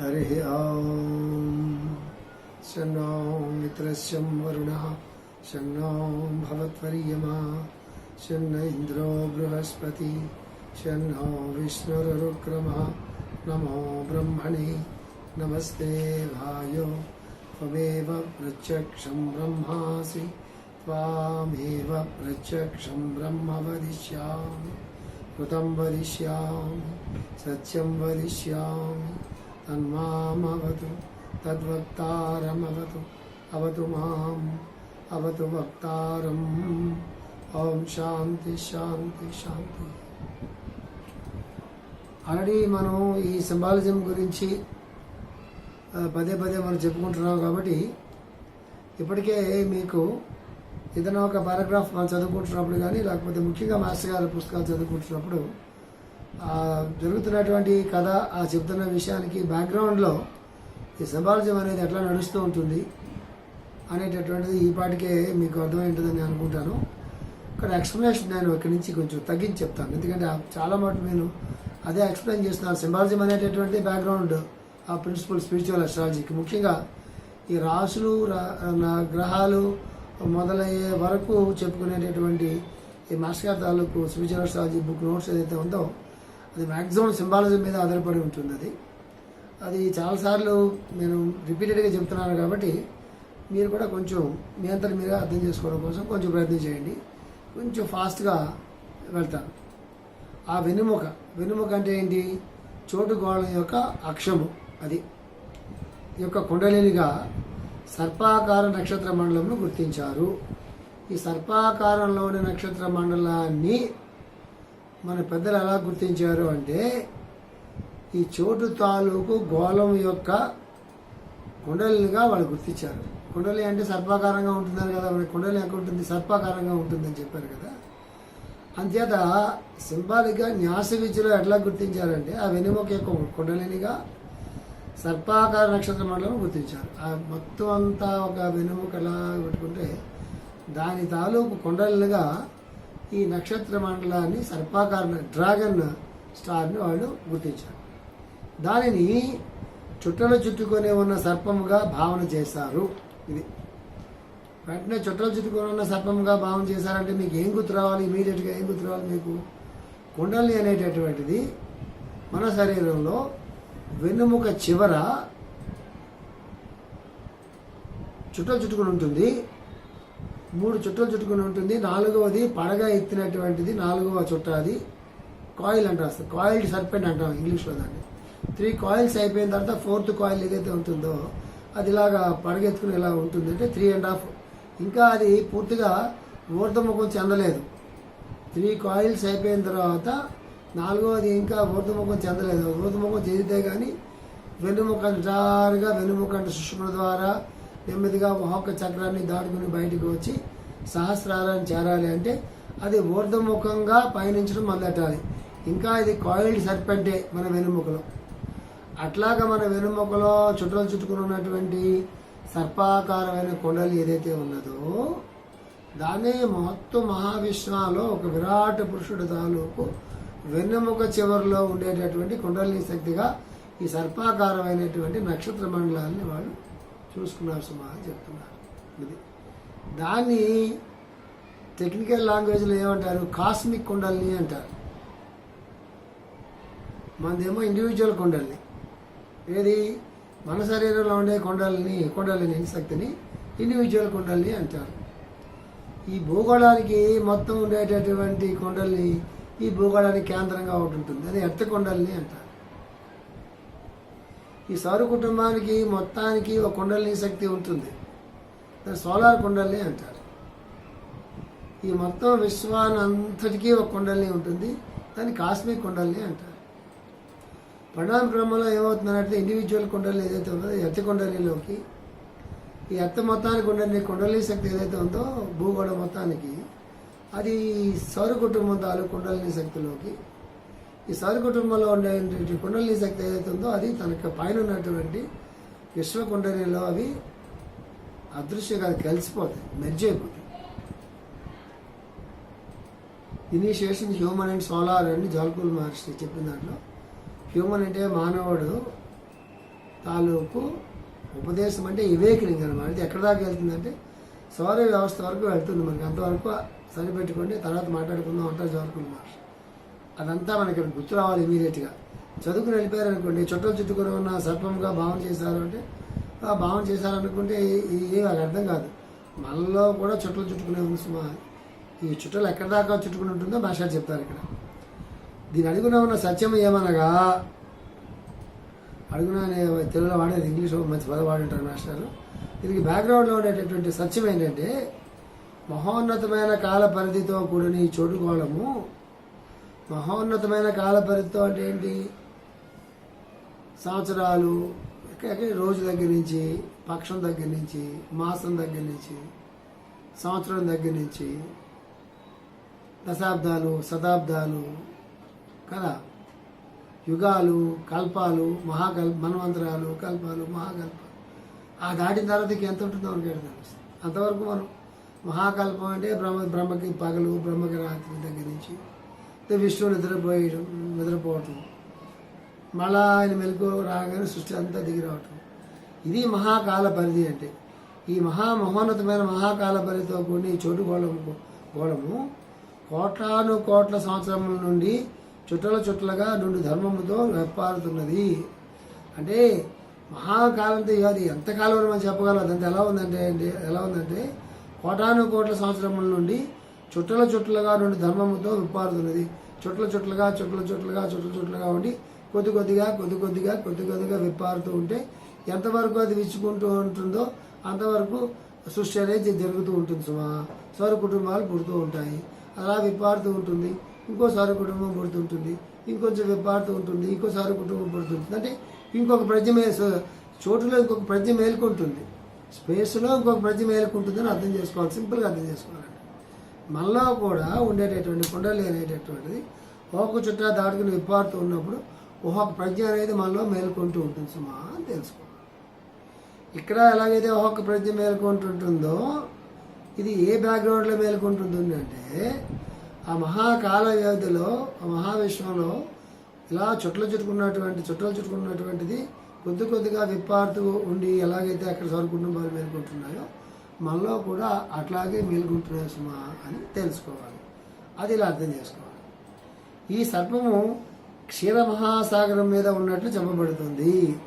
हरिः ॐ शन्नो मित्रस्यं वरुणः, शन्नो भवत्वर्यमा शन्न इन्द्रो बृहस्पति, शन्नो विष्णुरुक्रमः, नमो ब्रह्मणे, नमस्ते भायो। त्वमेव प्रत्यक्षं ब्रह्मासि, त्वामेव प्रत्यक्षं ब्रह्म वदिष्यामि, कृतं वदिष्यामि, सत्यं वदिष्यामि। తన్మామవతు తద్వక్తారమవతు అవతు మాం అవతు వక్తారం. ఓం శాంతి శాంతి శాంతి. ఆల్రెడీ మనం ఈ సింబాలిజం గురించి పదే పదే మనం చెప్పుకుంటున్నాం కాబట్టి ఇప్పటికే మీకు ఏదైనా ఒక పారాగ్రాఫ్ మనం చదువుకుంటున్నప్పుడు కానీ లేకపోతే ముఖ్యంగా మాస్టర్ గారి పుస్తకాలు చదువుకుంటున్నప్పుడు జరుగుతున్నటువంటి కథ ఆ చెప్తున్న విషయానికి బ్యాక్గ్రౌండ్లో ఈ సింబాలిజం అనేది ఎట్లా నడుస్తూ ఉంటుంది అనేటటువంటిది ఈ పాటికే మీకు అర్థమైంటుందని నేను అనుకుంటాను. ఇక్కడ ఎక్స్ప్లెనేషన్ నేను ఇక్కడి నుంచి కొంచెం తగ్గించి చెప్తాను. ఎందుకంటే చాలా మటు నేను అదే ఎక్స్ప్లెయిన్ చేస్తున్నాను. సింబాలజం అనేటటువంటి బ్యాక్గ్రౌండ్ ఆ ప్రిన్సిపల్ స్పిరిచువల్ అస్ట్రాలజీకి ముఖ్యంగా ఈ రాసులు రా- నా గ్రహాలు మొదలయ్యే వరకు చెప్పుకునేటటువంటి ఈ మాస్టర్ గారి తాలూకు స్పిరిచువల్ అస్ట్రాలజీ బుక్ నోట్స్ ఏదైతే ఉందో అది మ్యాక్సిమం సింబాలజీ మీద ఆధారపడి ఉంటుంది అది. అది చాలాసార్లు నేను రిపీటెడ్గా చెప్తున్నాను కాబట్టి మీరు కూడా కొంచెం మీ అంతటి మీరే అర్థం చేసుకోవడం కోసం కొంచెం ప్రయత్నం చేయండి. కొంచెం ఫాస్ట్గా వెళ్తాను. ఆ వెనుముక వెనుముక అంటే ఏంటి? చోటు గోళం యొక్క అక్షము అది. ఈ యొక్క కుండలినిగా సర్పాకార నక్షత్ర మండలంను గుర్తించారు. ఈ సర్పాకారంలోని నక్షత్ర మండలాన్ని మన పెద్దలు ఎలా గుర్తించారు అంటే ఈ చోటు తాలూకు గోళం యొక్క కుండలినిగా వాళ్ళు గుర్తించారు. కుండలి అంటే సర్పాకారంగా ఉంటుందని కదా మన కుండలి ఎక్కడ ఉంటుంది? సర్పాకారంగా ఉంటుందని చెప్పారు కదా. అంతేత సింబాలిక్గా న్యాస విద్యలో ఎట్లా గుర్తించారంటే ఆ వెనుమొక యొక్క కుండలినిగా సర్పాకార నక్షత్ర మండలం గుర్తించారు. ఆ మొత్తం అంతా ఒక వెనుముకలా పెట్టుకుంటే దాని తాలూకు కుండలినిగా ఈ నక్షత్ర మండలాన్ని సర్పాకార డ్రాగన్ స్టార్ని వాళ్ళు గుర్తించారు. దానిని చుట్టలు చుట్టుకొని ఉన్న సర్పముగా భావన చేశారు. ఇది వెంటనే చుట్టలు చుట్టుకొని ఉన్న సర్పముగా భావన చేశారంటే మీకు ఏం గుర్తు రావాలి? ఇమీడియట్గా ఏం గుర్తు రావాలి మీకు? కుండలి అనేటటువంటిది మన శరీరంలో వెన్నుముక చివర చుట్టలు చుట్టుకుని ఉంటుంది. మూడు చుట్టలు చుట్టుకుని ఉంటుంది. నాలుగవది పడగ ఎత్తినటువంటిది నాలుగవ చుట్ట అది. కాయిల్ అంటారు కాయిల్డ్ సర్పెంట్ అంటాం ఇంగ్లీష్లో దాన్ని. త్రీ కాయిల్స్ అయిపోయిన తర్వాత ఫోర్త్ కాయిల్ ఏదైతే ఉంటుందో అది ఇలాగా పడగెత్తుకుని ఇలా ఉంటుంది అంటే త్రీ అండ్ హాఫ్. ఇంకా అది పూర్తిగా ఊర్ధముఖం చెందలేదు. త్రీ కాయిల్స్ అయిపోయిన తర్వాత నాలుగవది ఇంకా ఊర్ధముఖం చెందలేదు. ఊర్ధముఖం చెందితే కానీ వెన్నుముక జారుగా వెన్నుముక అంటే సుష్మ ద్వారా నెమ్మదిగా వాహక చక్రాన్ని దాటుకుని బయటకు వచ్చి సహస్రాలను చేరాలి అంటే అది ఊర్ధముఖంగా పయనించడం మొదలెట్టాలి. ఇంకా ఇది కాయిల్డ్ సర్పెంటే మన వెనుముకలో. అట్లాగా మన వెనుముకలో చుట్టలు చుట్టుకుని ఉన్నటువంటి సర్పాకారమైన కొండలు ఏదైతే ఉన్నదో దాన్ని మొత్తం మహావిశ్వాలో ఒక విరాట్ పురుషుడు తాలూకు వెన్నెముక చివరిలో ఉండేటటువంటి కుండలిని శక్తిగా ఈ సర్పాకారమైనటువంటి నక్షత్ర మండలాన్ని వాళ్ళు చూసుకున్నారు సుమా అని చెప్తున్నారు. ఇది. దాన్ని టెక్నికల్ లాంగ్వేజ్లో ఏమంటారు? కాస్మిక్ కుండలిని అంటారు. మనదేమో ఇండివిజువల్ కొండల్ని. ఏది? మన శరీరంలో ఉండే కొండల్ని కొండలని శక్తిని ఇండివిజువల్ కొండల్ని అంటారు. ఈ భూగోళానికి మొత్తం ఉండేటటువంటి కొండల్ని ఈ భూగోళానికి కేంద్రంగా ఒకటి ఉంటుంది అది ఎర్త కొండల్ని అంటారు. ఈ సౌర కుటుంబానికి మొత్తానికి ఒక కుండలిని శక్తి ఉంటుంది. దాన్ని సోలార్ కుండలిని అంటారు. ఈ మొత్తం విశ్వానంతటికీ ఒక కుండలిని ఉంటుంది. దాన్ని కాస్మిక్ కుండలిని అంటారు. పరిణామ క్రమంలో ఏమవుతుందంటే ఇండివిజువల్ కుండలిని ఏదైతే ఉందో ఎత్త కుండలిలోకి ఈ ఎత్త మొత్తానికి ఉండే కుండలిని శక్తి ఏదైతే ఉందో భూగోళ మొత్తానికి అది సౌర కుటుంబం తాలూ కుండలిని శక్తిలోకి ఈ సౌర కుటుంబంలో ఉండే కుండలిని శక్తి ఏదైతే ఉందో అది తనకు పైన ఉన్నటువంటి విశ్వకుండలిలో అవి అదృశ్యంగా కలిసిపోతాయి మెర్జ్ అయిపోతాయి. ఇనిషియేషన్ హ్యూమన్ అండ్ సోలార్ అని జాల్కుల్ మహర్షి చెప్పిన దాంట్లో హ్యూమన్ అంటే మానవుడు తాలూకు ఉపదేశం అంటే ఇవేకనింగ్ అనమాట ఇది ఎక్కడ దాకా వెళ్తుందంటే సౌర వ్యవస్థ వరకు వెళ్తుంది మనకి. అంతవరకు సరిపెట్టుకోండి తర్వాత మాట్లాడుకుందాం అంటారు చదువుకున్న మహర్షి. అదంతా మనకి గుర్తు రావాలి ఇమీడియట్గా చదువుకుని వెళ్ళిపోయారు అనుకోండి చుట్టూ చుట్టుకుని ఉన్న సర్పంగా భావన చేశారు అంటే ఆ భావన చేశారనుకుంటే ఇది నాకు అర్థం కాదు. మనలో కూడా చుట్టలు చుట్టుకునే ఉంది సుమా. ఈ చుట్టలు ఎక్కడ దాకా చుట్టుకుని ఉంటుందో మాస్టర్ చెప్తారు ఇక్కడ. దీని అడుగున ఉన్న సత్యం ఏమనగా అడుగున అనే తెలుగులో వాడేది ఇంగ్లీష్ మంచి పద వాడుంటారు మాస్టర్లు దీనికి బ్యాక్గ్రౌండ్లో ఉండేటటువంటి సత్యం ఏంటంటే మహోన్నతమైన కాల పరిధితో కూడిన ఈ చోటుకోవడము మహోన్నతమైన కాల అంటే ఏంటి? సంవత్సరాలు రోజు దగ్గర నుంచి పక్షం దగ్గర నుంచి మాసం దగ్గర నుంచి సంవత్సరం దగ్గర నుంచి దశాబ్దాలు శతాబ్దాలు కదా? యుగాలు కల్పాలు మహాకల్ మన్వంతరాలు కల్పాలు మహాకల్పాలు. ఆ దాటిన తర్వాత ఎంత ఉంటుందో మనకి తెలుస్తుంది అంతవరకు మనం మహాకల్పం అంటే బ్రహ్మ బ్రహ్మకి పగలు బ్రహ్మకి రాత్రి దగ్గర నుంచి విష్ణువు నిద్రపోయడం నిద్రపోవటం. మళ్ళా ఆయన మెలకు రాగానే సృష్టి అంతా దిగి రావటం. ఇది మహాకాల పరిధి అంటే. ఈ మహా మహోన్నతమైన మహాకాల పరిధితో కూడిన ఈ చోటు గోళము గోళము కోట్లాను కోట్ల సంవత్సరముల నుండి చుట్టల చుట్టలుగా నుండి ధర్మముతో వెప్పారుతున్నది అంటే మహాకాలంతో అది ఎంతకాలం మనం చెప్పగలం? అదంతా ఎలా ఉందంటే అంటే ఎలా ఉందంటే కోటాను కోట్ల సంవత్సరముల నుండి చుట్టల చుట్టలుగా నుండి ధర్మముతో విప్పారుతున్నది చుట్టల చుట్టలుగా చుట్టల చుట్టలుగా చుట్టల చుట్టలుగా ఉండి కొద్ది కొద్దిగా కొద్ది కొద్దిగా కొద్ది కొద్దిగా విప్పారుతూ ఉంటే ఎంతవరకు అది విచ్చుకుంటూ ఉంటుందో అంతవరకు సృష్టి అనేది జరుగుతూ ఉంటుంది సుమా. సౌర కుటుంబాలు పుడుతూ ఉంటాయి. అలా విప్పారుతూ ఉంటుంది. ఇంకో సౌర కుటుంబం పుడుతుంటుంది ఇంకొంచెం విప్పారుతూ ఉంటుంది. ఇంకో సౌర కుటుంబం పుడుతుంటుంది అంటే ఇంకొక ప్రజ్ఞ మే చోటులో ఇంకొక ప్రజ్ఞ మేలుకుంటుంది. స్పేస్లో ఇంకొక ప్రజ్ఞ మేలుకుంటుందని అర్థం చేసుకోవాలి. సింపుల్గా అర్థం చేసుకోవాలండి. మనలో కూడా ఉండేటటువంటి కుండలి అనేటటువంటిది. ఒక చుట్టా దాటుకుని విప్పారుతూ ఉన్నప్పుడు ఒక్కొక్క ప్రజ్ఞ అనేది మనలో మేల్కొంటూ ఉంటుంది సుమా అని తెలుసుకోవాలి ఇక్కడ ఎలాగైతే ఒక్కొక్క ప్రజ్ఞ మేల్కొంటుంటుందో ఇది ఏ బ్యాక్గ్రౌండ్లో మేలుకుంటుంది అంటే ఆ మహాకాల వ్యవధిలో ఆ మహావిశ్వంలో ఇలా చుట్టలు చుట్టుకున్నటువంటి చుట్టలు చుట్టుకున్నటువంటిది కొద్ది కొద్దిగా విప్పారుతూ ఉండి ఎలాగైతే అక్కడ సౌర కుటుంబాలు మేల్కొంటున్నాయో మనలో కూడా అట్లాగే మేలుకుంటున్నాయి సుమా అని తెలుసుకోవాలి. అది ఇలా అర్థం చేసుకోవాలి. ఈ సర్పము క్షీర మహాసాగరం మీద ఉన్నట్లు చెప్పబడుతుంది.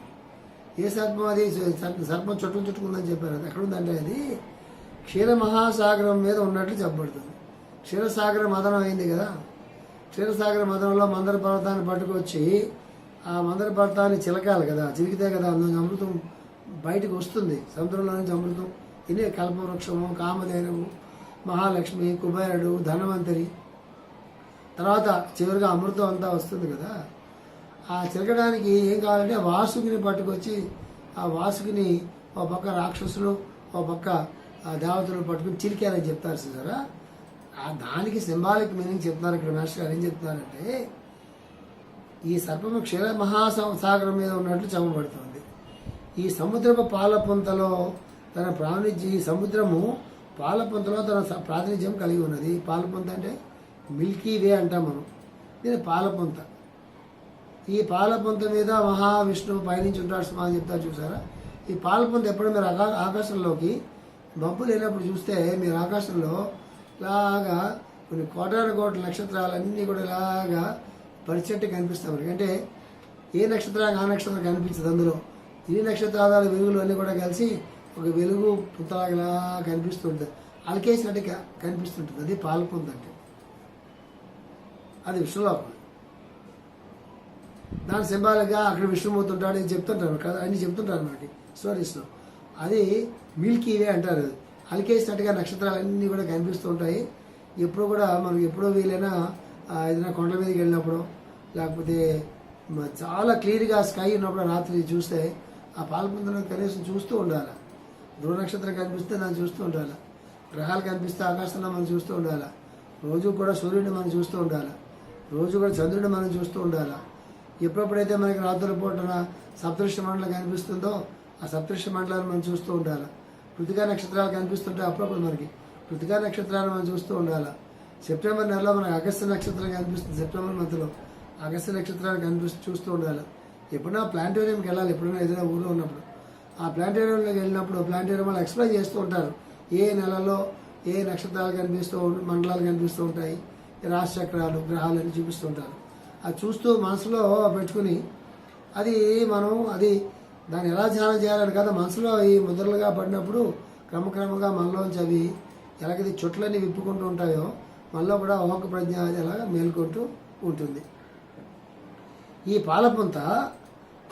ఏ సర్పం అది? సర్పం చుట్టూ చుట్టుకుందని చెప్పారు అది ఎక్కడుందంటే అది? క్షీర మహాసాగరం మీద ఉన్నట్లు చెప్పబడుతుంది. క్షీరసాగర మదనం అయింది కదా. క్షీరసాగర మదనంలో మందర పర్వతాన్ని పట్టుకొచ్చి ఆ మందర పర్వతాన్ని చిలకాలి కదా చిలికితే కదా అందులో అమృతం బయటకు వస్తుంది సముద్రంలో నుంచి అమృతం. ఇదే కల్పవృక్షము కామధేనువు మహాలక్ష్మి కుబేరుడు ధనవంతరి. తర్వాత చివరిగా అమృతం అంతా వస్తుంది కదా. ఆ చిలకడానికి ఏం కావాలంటే వాసుకిని పట్టుకొచ్చి ఆ వాసుకిని ఒక పక్క రాక్షసులు ఒక పక్క దేవతలు పట్టుకుని చిరికారని చెప్తారు చూసారా ఆ దానికి సింబాలిక్ మీనింగ్ చెప్తున్నారు ఇక్కడ మాస్టర్ గారు. ఏం చెప్తున్నారంటే ఈ సర్పము క్షీర మహాసాగరం మీద ఉన్నట్లు చెప్పబడుతుంది ఈ సముద్రపు పాలపుంతలో తన ప్రాణిజ్యం ఈ సముద్రము పాలపంతలో తన స- ప్రాతినిధ్యం కలిగి ఉన్నది. పాలపంత అంటే మిల్కీ వే అంటాం మనం. ఇది పాలపంత. ఈ పాలపంత మీద మహావిష్ణువు పయనించి ఉంటాడు స్వామి అని చెప్తారు చూసారా? ఈ పాలపంత ఎప్పుడు మీరు ఆకాశంలోకి మబ్బు లేనప్పుడు చూస్తే మీరు ఆకాశంలో ఇలాగా కొన్ని కోటాను కోట్ల నక్షత్రాలన్నీ కూడా ఇలాగా పరిచెట్టు కనిపిస్తాం మనకి అంటే ఏ నక్షత్రానికి ఆ నక్షత్రం కనిపించదు అందులో. ఈ నక్షత్రాల వెలుగులు అన్నీ కూడా కలిసి ఒక వెలుగు పుంతలాగలా కనిపిస్తుంటుంది అలకేసినట్టు కనిపిస్తుంటుంది. అది పాల్పొందంటే అది విష్ణులోకం దాని సింబాలిక్గా అక్కడ విష్ణుమూర్తి అని చెప్తుంటారు కదా అన్ని చెప్తుంటారు అన్నమాట స్టోరీస్లో అది మిల్కీ వే అంటారు. అలికేసినట్టుగా నక్షత్రాలన్నీ కూడా కనిపిస్తూ ఉంటాయి. ఎప్పుడు కూడా మనకి ఎప్పుడో వీలైనా ఏదైనా కొండల మీదకి వెళ్ళినప్పుడు లేకపోతే చాలా క్లియర్గా స్కై ఉన్నప్పుడు రాత్రి చూస్తే ఆ పాల్పొందడం కనీసం చూస్తూ ఉండాలి. ధ్రువ నక్షత్రం కనిపిస్తే దాన్ని చూస్తూ ఉండాలి? గ్రహాలు కనిపిస్తే ఆకాశంలో మనం చూస్తూ ఉండాలి? రోజు కూడా సూర్యుడిని మనం చూస్తూ ఉండాలి? రోజు కూడా చంద్రుడిని మనం చూస్తూ ఉండాలి? ఎప్పుడప్పుడైతే మనకి రాత్రుల పూటన సప్తృష్టి మండలం కనిపిస్తుందో ఆ సప్తృష్టి మండలాన్ని మనం చూస్తూ ఉండాలి? కృతికా నక్షత్రాలు కనిపిస్తుంటే అప్పుడప్పుడు మనకి కృతికా నక్షత్రాన్ని మనం చూస్తూ ఉండాలి? సెప్టెంబర్ నెలలో మనకి అగస్త్య నక్షత్రం కనిపిస్తుంది సెప్టెంబర్ మంత్లో. అగస్త్య నక్షత్రాన్ని కనిపిస్తూ చూస్తూ ఉండాలి? ఎప్పుడైనా ప్లాంటోరియంకి వెళ్ళాలి ఎప్పుడైనా ఏదైనా ఊళ్ళో ఉన్నప్పుడు. ఆ ప్లాంటేరియంలోకి వెళ్ళినప్పుడు ప్లాంటోరియం వాళ్ళు ఎక్స్ప్లెయిన్ చేస్తూ ఉంటారు. ఏ నెలలో ఏ నక్షత్రాలు కనిపిస్తూ మండలాలు కనిపిస్తూ ఉంటాయి రాశిచక్రాలు గ్రహాలు అని చూపిస్తుంటారు అది చూస్తూ మనసులో పెట్టుకుని అది మనం అది దాన్ని ఎలా ధ్యానం చేయాలని కదా మనసులో ఈ ముద్రలుగా పడినప్పుడు క్రమక్రమంగా మనలోంచి అవి ఎలాగైతే చుట్లన్నీ విప్పుకుంటూ ఉంటాయో మనలో కూడా ఓక ప్రజ్ఞ అది అలాగా మేల్కొంటూ ఉంటుంది. ఈ పాలపుంత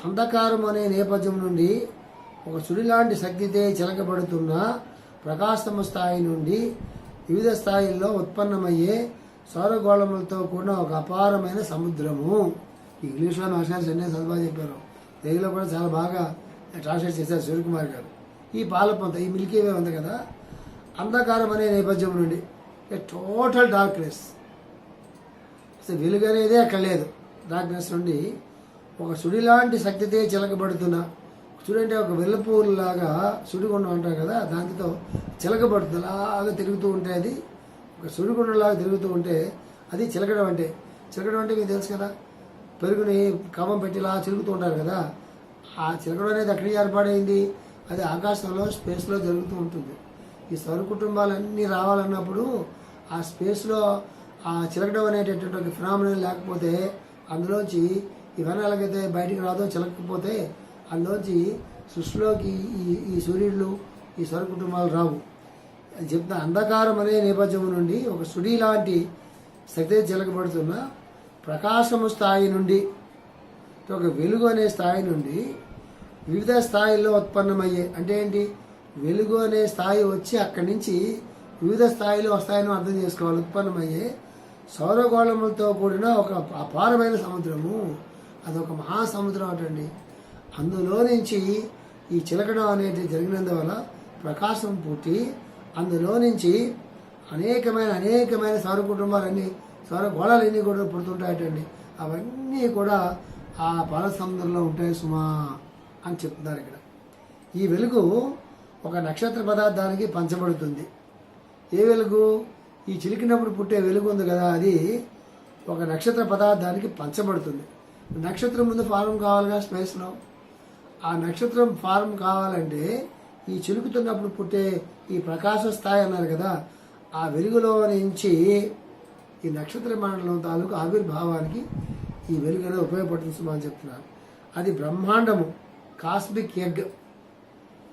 అంధకారం అనే నేపథ్యం నుండి ఒక సుడిలాంటి శక్తితే చిలకబడుతున్న ప్రకాశము స్థాయి నుండి వివిధ స్థాయిల్లో ఉత్పన్నమయ్యే సౌరగోళములతో కూడిన ఒక అపారమైన సముద్రము. ఇంగ్లీష్లో మాస్టర్స్ ఎన్నో చదువు చెప్పారు. తెలుగులో కూడా చాలా బాగా ట్రాన్స్లేట్ చేశారు సూర్యకుమార్ గారు. ఈ పాలపంత ఈ మిల్కీ వే ఉంది కదా అంధకారం అనే నేపథ్యం నుండి. టోటల్ డార్క్నెస్ అసలు వెలుగు అనేది అక్కడ లేదు డార్క్నెస్ నుండి ఒక సుడిలాంటి శక్తితే చిలకబడుతున్న చూడండి ఒక వెల్లపూలులాగా సుడిగుండం అంటారు కదా దాంతో చిలకబడుతుంది. అలాగా తిరుగుతూ ఉంటే అది ఒక సుడిగుండంలాగా తిరుగుతూ ఉంటే అది చిలకడం అంటే. చిలకడం అంటే మీకు తెలుసు కదా పెరుగుని కవం పెట్టి ఇలా తిరుగుతూ ఉంటారు కదా ఆ చిలకడం అనేది అక్కడికి ఏర్పాడైంది అది ఆకాశంలో స్పేస్లో జరుగుతూ ఉంటుంది. ఈ సౌర కుటుంబాలన్నీ రావాలన్నప్పుడు ఆ స్పేస్లో ఆ చిలకడం అనేటటువంటి ఒక ఫినామినల్ లేకపోతే అందులోంచి ఇవన్నీ ఎలాగైతే బయటికి రాదో చిలకపోతే అందులోంచి సృష్టిలోకి ఈ ఈ సూర్యుడు ఈ సౌర కుటుంబాలు రావు. అని చెప్తే అంధకారం అనే నేపథ్యం నుండి ఒక సుడి లాంటి శక్తి చిలకబడుతున్న ప్రకాశము స్థాయి నుండి ఒక వెలుగు అనే స్థాయి నుండి వివిధ స్థాయిల్లో ఉత్పన్నమయ్యే అంటే ఏంటి? వెలుగు అనే స్థాయి వచ్చి అక్కడి నుంచి వివిధ స్థాయిలో వస్తాయని అర్థం చేసుకోవాలి. ఉత్పన్నమయ్యే సౌరగోళములతో కూడిన ఒక అపారమైన సముద్రము. అదొక మహాసముద్రం అటండి. అందులో నుంచి ఈ చిలకడం అనేది జరిగినందువల్ల ప్రకాశం పుట్టి అందులో నుంచి అనేకమైన అనేకమైన సౌర కుటుంబాలన్నీ సౌర గోళాలన్నీ కూడా పుడుతుంటాయటండి. అవన్నీ కూడా ఆ పాల సముద్రంలో ఉంటాయి సుమా అని చెప్తున్నారు ఇక్కడ. ఈ వెలుగు ఒక నక్షత్ర పదార్థానికి పంచబడుతుంది. ఏ వెలుగు? ఈ చిలికినప్పుడు పుట్టే వెలుగు ఉంది కదా అది ఒక నక్షత్ర పదార్థానికి పంచబడుతుంది. నక్షత్రం ముందు ఫారం కావాలిగా స్పేస్లో? ఆ నక్షత్రం ఫారం కావాలంటే ఈ చిలుకుతున్నప్పుడు పుట్టే ఈ ప్రకాశ స్థాయి అన్నారు కదా ఆ వెలుగులో నుంచి ఈ నక్షత్ర మండలం తాలూకు ఆవిర్భావానికి ఈ వెలుగు అనేది ఉపయోగపడుతుంది సుమా అని చెప్తున్నారు. అది బ్రహ్మాండము కాస్మిక్ ఎగ్.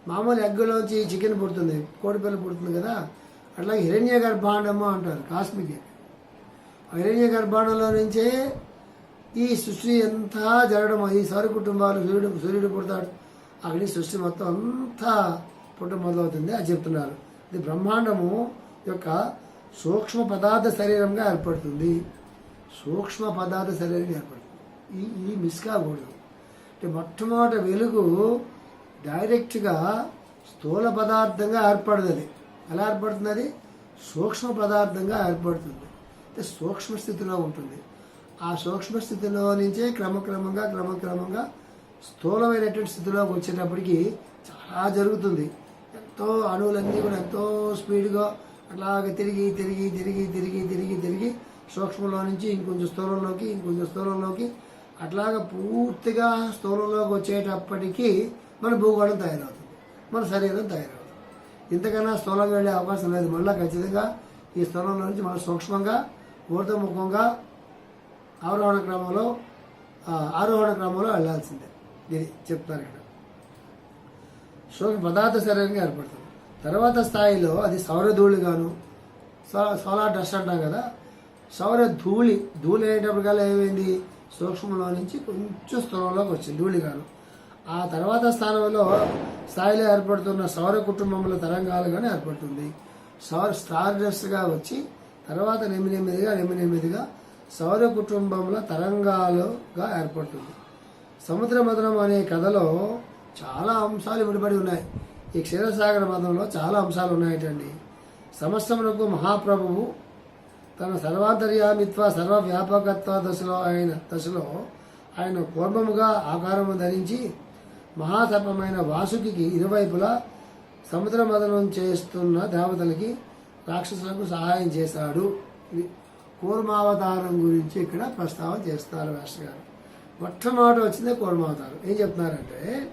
మామూలు ఎగ్గులోంచి చికెన్ పుడుతుంది కోడిపిల్ల పుడుతుంది కదా అట్లాగే హిరణ్య గర్భాండము అంటారు కాస్మిక్ ఎగ్. ఆ హిరణ్య గర్భాండంలో నుంచే ఈ సృష్టి అంతా జరగడం ఈ సౌర కుటుంబాలు సూర్యుడు సూర్యుడు పుడతాడు. అక్కడి సృష్టి మొత్తం అంతా పుట్ట మొదలవుతుంది అని చెప్తున్నారు. ఇది బ్రహ్మాండము యొక్క సూక్ష్మ పదార్థ శరీరంగా ఏర్పడుతుంది. సూక్ష్మ పదార్థ శరీరంగా ఏర్పడుతుంది. ఈ ఈ మిస్ కాకూడదు. అంటే మొట్టమొదటి వెలుగు డైరెక్ట్గా స్థూల పదార్థంగా ఏర్పడదు ఎలా ఏర్పడుతుంది అది? సూక్ష్మ పదార్థంగా ఏర్పడుతుంది. అంటే సూక్ష్మ స్థితిలో ఉంటుంది. ఆ సూక్ష్మ స్థితిలో నుంచే క్రమక్రమంగా క్రమక్రమంగా స్థూలమైనటువంటి స్థితిలోకి వచ్చేటప్పటికి చాలా జరుగుతుంది. ఎంతో అణువులన్నీ కూడా ఎంతో స్పీడ్గా అట్లాగే తిరిగి తిరిగి తిరిగి తిరిగి తిరిగి తిరిగి సూక్ష్మంలో నుంచి ఇంకొంచెం స్థూలంలోకి ఇంకొంచెం స్థూలంలోకి అట్లాగా పూర్తిగా స్థూలంలోకి వచ్చేటప్పటికీ మన భూగోళం తయారవుతుంది. మన శరీరం తయారవుతుంది. ఇంతకన్నా స్థూలంగా వెళ్ళే అవకాశం లేదు. మళ్ళీ ఖచ్చితంగా ఈ స్థూలంలో నుంచి మనం సూక్ష్మంగా ఊర్ధముఖంగా అవరోహణ క్రమంలో ఆరోహణ క్రమంలో వెళ్ళాల్సిందే ఇది చెప్తారు ఇక్కడ. శోక పదార్థ శరీరంగా ఏర్పడుతుంది. తర్వాత స్థాయిలో అది సౌరధూళిగాను సో- సోలార్ డస్ట్ అంటాం కదా సౌర ధూళి ధూళి అనేటప్పటికల్లా ఏమైంది? సూక్ష్మంలో నుంచి కొంచెం స్థూలంలోకి వచ్చింది ధూళిగాను. ఆ తర్వాత స్థానంలో స్థాయిలో ఏర్పడుతున్న సౌర కుటుంబంలో తరంగాలుగానే ఏర్పడుతుంది. సౌర స్టార్ డస్ట్గా వచ్చి తర్వాత నెమ్మది నెమ్మదిగా నెమ్మది నెమ్మదిగా సౌర కుటుంబంలో తరంగాలుగా ఏర్పడుతుంది. సముద్ర మదనం అనే కథలో చాలా అంశాలు విడిపడి ఉన్నాయి. ఈ క్షీరసాగర మతంలో చాలా అంశాలు ఉన్నాయటండి. సమస్తమునకు మహాప్రభువు తన సర్వాంతర్యామిత్వ సర్వవ్యాపకత్వ దశలో ఆయన దశలో ఆయన పూర్వముగా ఆకారము ధరించి మహాతపమైన వాసుకి ఇరువైపులా సముద్ర మదనం చేస్తున్న దేవతలకి రాక్షసులకు సహాయం చేశాడు. కూర్మావతారం గురించి ఇక్కడ ప్రస్తావన చేస్తారు మాస్టర్ గారు. మొట్టమొదటి వచ్చిందే కూర్మావతారం. ఏం చెప్తున్నారంటే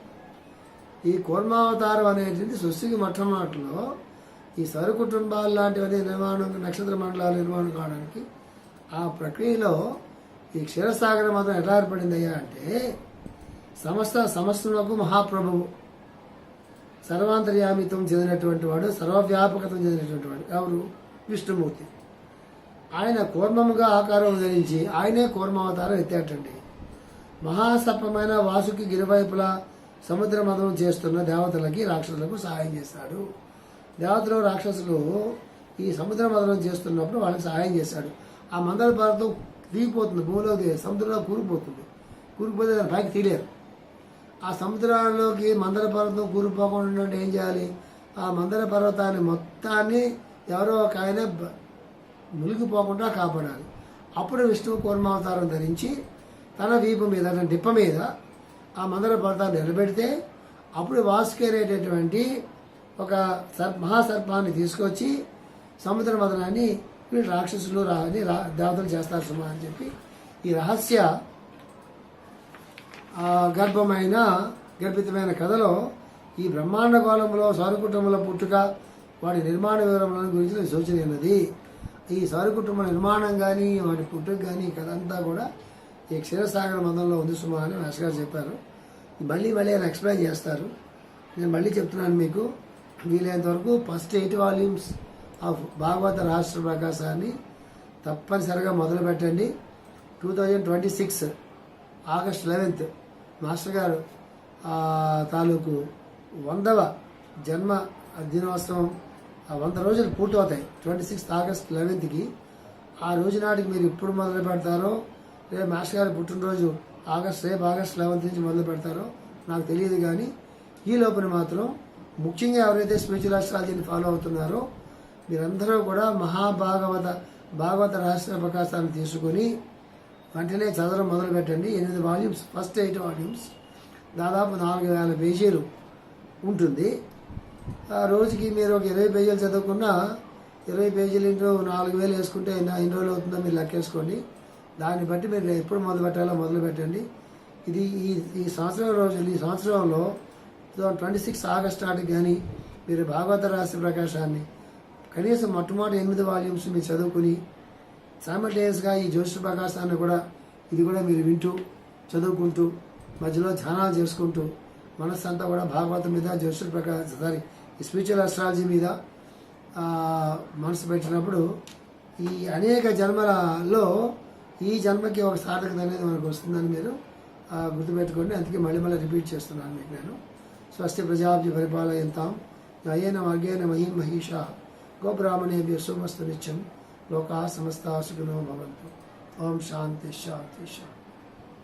ఈ కూర్మావతారం అనేటువంటి సృష్టికి మొట్టమొదటిలో ఈ సరు కుటుంబాలు లాంటివన్నీ నిర్మాణం నక్షత్ర మండలాలు నిర్మాణం కావడానికి ఆ ప్రక్రియలో ఈ క్షీరసాగర మతం ఎలా ఏర్పడింది అయ్యా అంటే సమస్త సమస్తములకు మహాప్రభువు సర్వాంతర్యామిత్వం చెందినటువంటి వాడు సర్వవ్యాపకత్వం చెందినటువంటి వాడు. ఎవరు? విష్ణుమూర్తి. ఆయన కూర్మముగా ఆకారం ధరించి ఆయనే కూర్మావతారం ఎత్తాటండి. మహాసర్పమైన వాసుకి గిరివైపులా సముద్ర మదనం చేస్తున్న దేవతలకి రాక్షసులకు సహాయం చేస్తాడు. దేవతలు రాక్షసులు ఈ సముద్ర మదనం చేస్తున్నప్పుడు వాళ్ళకి సహాయం చేశాడు ఆ మందర పర్వతం దిగిపోతుంది భూమిలోకి సముద్రంలో కూరుకుపోతుంది. కూరుకుపోతే దాని పైకి తీలేరు ఆ సముద్రాల్లోకి మందర పర్వతం కూరుకుపోకుండా ఏం చేయాలి? ఆ మందర పర్వతాన్ని మొత్తాన్ని ఎవరో ఒక ఆయన మునిగిపోకుండా కాపాడాలి. అప్పుడు విష్ణువు కూర్మావతారం ధరించి తన వీపు మీద తన డిప్ప మీద ఆ మందర పర్వతాన్ని నిలబెడితే అప్పుడు వాసుకేరేటటువంటి ఒక సర్ మహాసర్పాన్ని తీసుకొచ్చి సముద్ర మదనాన్ని వీళ్ళు రాక్షసులు రా అని రా దేవతలు చేస్తారు సుమా అని చెప్పి ఈ రహస్య గర్భమైన గర్భితమైన కథలో ఈ బ్రహ్మాండ గోళంలో సౌరకుటుంబంలో పుట్టుక వాడి నిర్మాణ వివరముల గురించి సూచన ఈ ఈ సౌరకుటుంబ నిర్మాణం కానీ వాటి పుట్టుకు కానీ ఈ కథ అంతా కూడా ఈ క్షీరసాగర మందంలో ఉంది సుమా అని మాస్టర్ గారు చెప్పారు. మళ్ళీ మళ్ళీ ఆయన ఎక్స్ప్లెయిన్ చేస్తారు. నేను మళ్ళీ చెప్తున్నాను మీకు. వీలైనంత వరకు ఫస్ట్ ఎయిట్ వాల్యూమ్స్ ఆఫ్ భాగవత రాష్ట్ర ప్రకాశాన్ని తప్పనిసరిగా మొదలు పెట్టండి. Two thousand twenty six August eleventh master గారు తాలూకు వందవ జన్మ దినోత్సవం వంద రోజులు పూర్తవుతాయి ట్వంటీ సిక్స్త్ ఆగస్ట్ లెవెన్త్కి. ఆ రోజు నాటికి మీరు ఎప్పుడు మొదలు పెడతారో రేపు మాస్టర్ గారి పుట్టినరోజు ఆగస్ట్ రేపు ఆగస్ట్ లెవెన్త్ నుంచి మొదలు పెడతారో నాకు తెలియదు కానీ ఈ లోపల మాత్రం ముఖ్యంగా ఎవరైతే స్పిరిచువల్ అస్ట్రాలజీని ఫాలో అవుతున్నారో మీరందరూ కూడా మహాభాగవత భాగవత రహస్య ప్రకాశాన్ని తీసుకొని వెంటనే చదవడం మొదలు పెట్టండి. ఎనిమిది వాల్యూమ్స్ ఫస్ట్ ఎయిట్ వాల్యూమ్స్ దాదాపు నాలుగు వేల పేజీలు ఉంటుంది. ఆ రోజుకి మీరు ఒక ఇరవై పేజీలు చదువుకున్నా ఇరవై పేజీలు ఇంట్లో నాలుగు వేలు వేసుకుంటే ఎన్ని రోజులు అవుతుందో మీరు లెక్కేసుకోండి దాన్ని బట్టి మీరు ఎప్పుడు మొదలు పెట్టాలో మొదలు పెట్టండి. ఇది ఈ ఈ సంవత్సరం రోజులు ఈ సంవత్సరంలో ట్వంటీ సిక్స్ ఆగస్ట్ నాటికి కానీ మీరు భాగవత రాశి ప్రకాశాన్ని కనీసం మొట్టమొదటి ఎనిమిది వాల్యూమ్స్ మీరు చదువుకుని సైమల్టేనియస్గా ఈ జ్యోతిష ప్రకాశాన్ని కూడా ఇది కూడా మీరు వింటూ చదువుకుంటూ మధ్యలో ధ్యానాలు చేసుకుంటూ మనస్సు అంతా కూడా భాగవతం మీద జ్యోతిష ప్రకాశ సారీ స్పిరిచువల్ అస్ట్రాలజీ మీద మనసు పెట్టినప్పుడు ఈ అనేక జన్మలలో ఈ జన్మకి ఒక సార్థకత అనేది మనకు వస్తుందని మీరు గుర్తుపెట్టుకోండి. అందుకే మళ్ళీ మళ్ళీ రిపీట్ చేస్తున్నాను మీకు నేను. స్వస్తి ప్రజాబ్జి పరిపాలయంతాం అయేన మార్గేణ మహీ మహిష గోబ్రాహ్మణేభ్య సోమస్తు నిత్యం లోకా సమస్త సుఖినో భవంతు. ఓం శాంతి శాంతి శాంతి.